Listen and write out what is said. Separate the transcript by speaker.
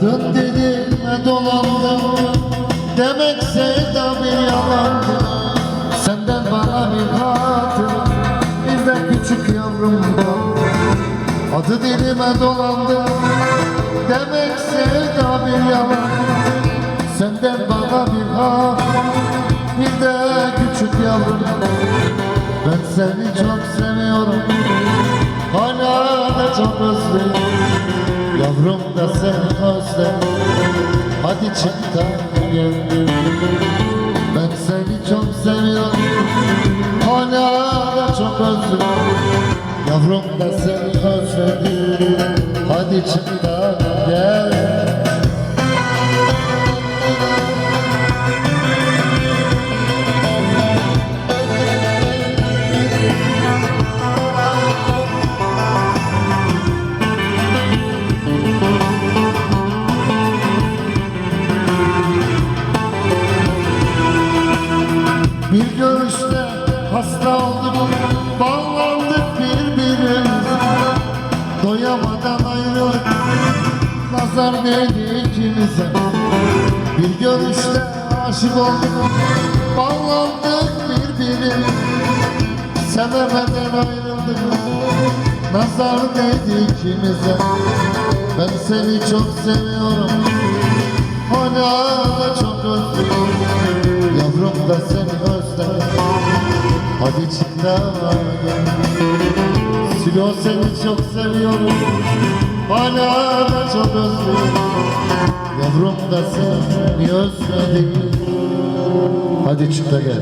Speaker 1: Kadın dedim dolandım Demek sevda bir yalandı. Senden bana bir hatır Bir de küçük yavrum kaldı Adı dilime dolandı Demek sevda bir yalan Senden bana bir hatır Bir de küçük yavrum Ben seni çok seviyorum Hala da çok özledim Yavrum da seni özledim Hadi çık da gel. Ben seni çok seviyorum. Hala da çok özledim Yavrum da seni özledim Hadi çık da Bir görüşte hasta olduk Bağlandık birbirimize. Doyamadan ayrılık Nazar değdi ikimize. Bir görüşte aşık olduk Bağlandık birbirimize. Sevemeden ayrıldık Nazar değdi ikimize. Ben seni çok seviyorum Hala da çok özlüyorum. Yavrum da seni özledim Hadi çık da Silo seni çok seviyorum. Hala da çok özlüyorum. Yavrum da seni özledim. Hadi çık da gel